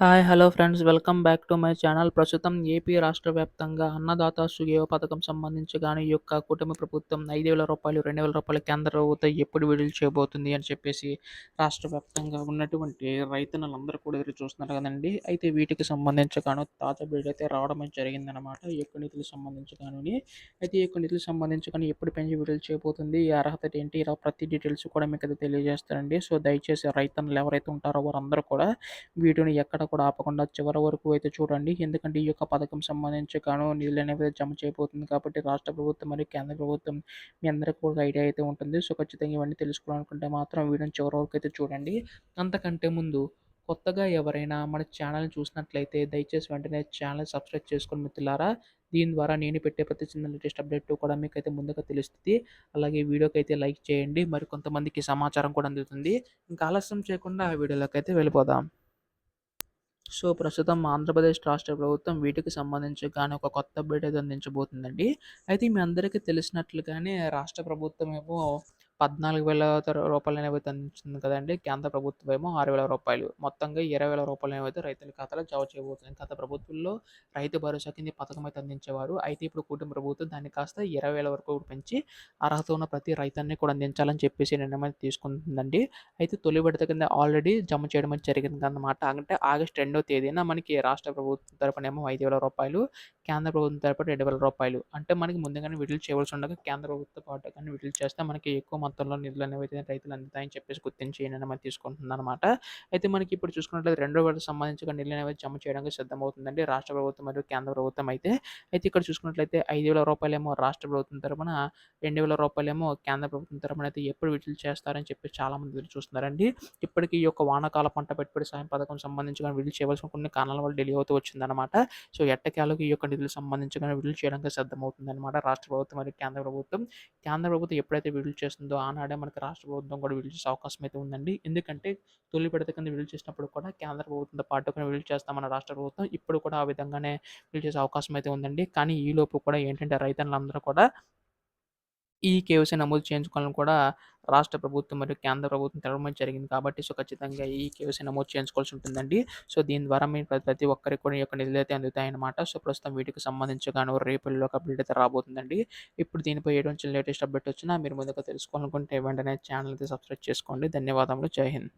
Hi hello friends. Welcome back to my channel. ప్రస్తుతం AP రాష్ట్ర వ్యాప్తంగా అన్నదాత సుగేవ పథకం సంబంధించి కానీ ఈ యొక్క కుటుంబ ప్రభుత్వం ఐదు వేల రూపాయలు రెండు వేల రూపాయల కేంద్ర ప్రభుత్వం ఎప్పుడు విడుదల చేయబోతుంది అని చెప్పేసి రాష్ట్ర వ్యాప్తంగా ఉన్నటువంటి రైతన్నలందరూ కూడా ఎదురు చూస్తున్నారు కదండి. అయితే వీటికి సంబంధించి కాను తాజా బిడ్డ అయితే రావడం జరిగిందనమాట ఈ యొక్క నిధులకు సంబంధించి కానీ అయితే ఈ యొక్క నిధులకు సంబంధించి కానీ ఎప్పుడు పెంచి విడుదల చేయబోతుంది? ఈ అర్హత ఏంటి? ఇలా ప్రతి డీటెయిల్స్ కూడా మీకు అయితే తెలియజేస్తారండి సో దయచేసి రైతన్నలు ఎవరైతే ఉంటారో వారందరూ కూడా వీటిని ఎక్కడ కూడా ఆపకుండా చివరి వరకు అయితే చూడండి. ఎందుకంటే ఈ యొక్క పథకం సంబంధించి గాను నిధులు అనేవి జమ చేయబోతుంది కాబట్టి రాష్ట్ర ప్రభుత్వం మరియు కేంద్ర ప్రభుత్వం మీ అందరికీ కూడా ఐడియా అయితే ఉంటుంది. సో ఖచ్చితంగా ఇవన్నీ తెలుసుకోవాలనుకుంటే మాత్రం వీడియోని చివరి వరకు అయితే చూడండి. అంతకంటే ముందు కొత్తగా ఎవరైనా మన ఛానల్ని చూసినట్లయితే దయచేసి వెంటనే ఛానల్ సబ్స్క్రైబ్ చేసుకుని మిత్రులారా దీని ద్వారా నేను పెట్టే ప్రతి చిన్న లేటెస్ట్ అప్డేట్ కూడా మీకైతే ముందుగా తెలుస్తుంది. అలాగే వీడియోకి అయితే లైక్ చేయండి. మరి కొంతమందికి సమాచారం కూడా అందుతుంది. ఇంకా ఆలస్యం చేయకుండా వీడియోలోకి అయితే వెళ్ళిపోదాం. సో ప్రస్తుతం ఆంధ్రప్రదేశ్ రాష్ట్ర ప్రభుత్వం వీటికి సంబంధించి కానీ ఒక కొత్త అప్డేట్ అయితే అందించబోతుందండి. అయితే మీ అందరికీ తెలిసినట్లుగానే రాష్ట్ర ప్రభుత్వం ఏమో పద్నాలుగు వేల రూపాయలు అనేవి అందించింది కదండి కేంద్ర ప్రభుత్వం ఏమో ఆరు వేల రూపాయలు. మొత్తంగా ఇరవై వేల రూపాయలు అనేవి రైతుల ఖాతాలో జమ చేయబోతుంది. గత ప్రభుత్వంలో రైతు భరోసా కింద పథకం అయితే అందించేవారు. అయితే ఇప్పుడు కుటుంబ ప్రభుత్వం దాన్ని కాస్త ఇరవై వేల వరకు పెంచి అర్హత ఉన్న ప్రతి రైతాన్ని కూడా అందించాలని చెప్పేసి నిర్ణయం తీసుకుంటుందండి. అయితే తొలి విడత కింద ఆల్రెడీ జమ చేయడం అయితే జరిగింది అన్నమాట అంటే ఆగస్ట్ రెండో తేదీన మనకి రాష్ట్ర ప్రభుత్వం తరపున ఏమో ఐదు వేల రూపాయలు కేంద్ర ప్రభుత్వం తరపున రెండు వేల రూపాయలు. అంటే మనకి ముందుగానే విడుదల చేయవలసి ఉండగా కేంద్ర ప్రభుత్వ పాటు కానీ విడుదల చేస్తే మనకి ఎక్కువ మొత్తంలో నిధులు అనేవి అయితే రైతులు అందుతాయని చెప్పేసి గుర్తించి నిర్ణయం తీసుకుంటుంది అనమాట అయితే మనకి ఇప్పుడు చూసుకున్నట్లయితే రెండో విడత సంబంధించిన నిధులు అనేవి జమ చేయడానికి సిద్ధమవుతుందండి. రాష్ట్ర ప్రభుత్వం మరియు కేంద్ర ప్రభుత్వం అయితే. అయితే ఇక్కడ చూసుకున్నట్లయితే ఐదు వేల రూపాయలేమో రాష్ట్ర ప్రభుత్వం తరపున రెండు వేల రూపాయలేమో కేంద్ర ప్రభుత్వం తరపున అయితే ఎప్పుడు విడుదల చేస్తారని చెప్పి చాలామంది ఎదురు చూస్తున్నారండి. ఇప్పటికీ ఈ యొక్క వానకాల పంట పెట్టుబడి సాయం పథకం సంబంధించి కానీ విడుదల చేయవలసిన కొన్ని కారణాల వల్ల డిలే అవుతూ వచ్చిందనమాట సో ఎట్టకేలకు ఈ యొక్క నిధులు సంబంధించి కానీ విడుదల చేయడానికి సిద్ధమవుతుంది అనమాట రాష్ట్ర ప్రభుత్వం మరియు కేంద్ర ప్రభుత్వం. కేంద్ర ప్రభుత్వం ఎప్పుడైతే విడుదల చేస్తుందో ఆనాడే మనకి రాష్ట్ర ప్రభుత్వం కూడా విడుదల చేసే అవకాశం అయితే ఉందండి. ఎందుకంటే తొలి విడత కింద విడుదల చేసినప్పుడు కూడా కేంద్ర ప్రభుత్వంతో పాటు కూడా విడుదల చేస్తామన్న రాష్ట్ర ప్రభుత్వం ఇప్పుడు కూడా ఆ విధంగానే విడుదల చేసే అవకాశం అయితే ఉందండి. కానీ ఈ లోపు కూడా ఏంటంటే రైతన్నులందరూ కూడా ఈ కేవైసీ నమోదు చేయించుకోవాలని కూడా రాష్ట్ర ప్రభుత్వం మరియు కేంద్ర ప్రభుత్వం తెలవడం జరిగింది కాబట్టి సో ఖచ్చితంగా ఈ కేవైసీ నమోదు చేయించుకోవాల్సి ఉంటుందండి. సో దీని ద్వారా మీరు ప్రతి ఒక్కరికి కూడా ఈ యొక్క నిధులు అయితే అందుతాయన్నమాట. సో ప్రస్తుతం వీటికి సంబంధించి కానీ రేపుల్లో ఒక అప్డేట్ అయితే రాబోతుందండి. ఇప్పుడు దీనిపై ఎటువంటి లేటెస్ట్ అప్డేట్ వచ్చినా మీరు ముందుగా తెలుసుకోవాలనుకుంటే వెంటనే ఛానల్ అయితే సబ్స్క్రైబ్ చేసుకోండి. ధన్యవాదములు. జై హింద్.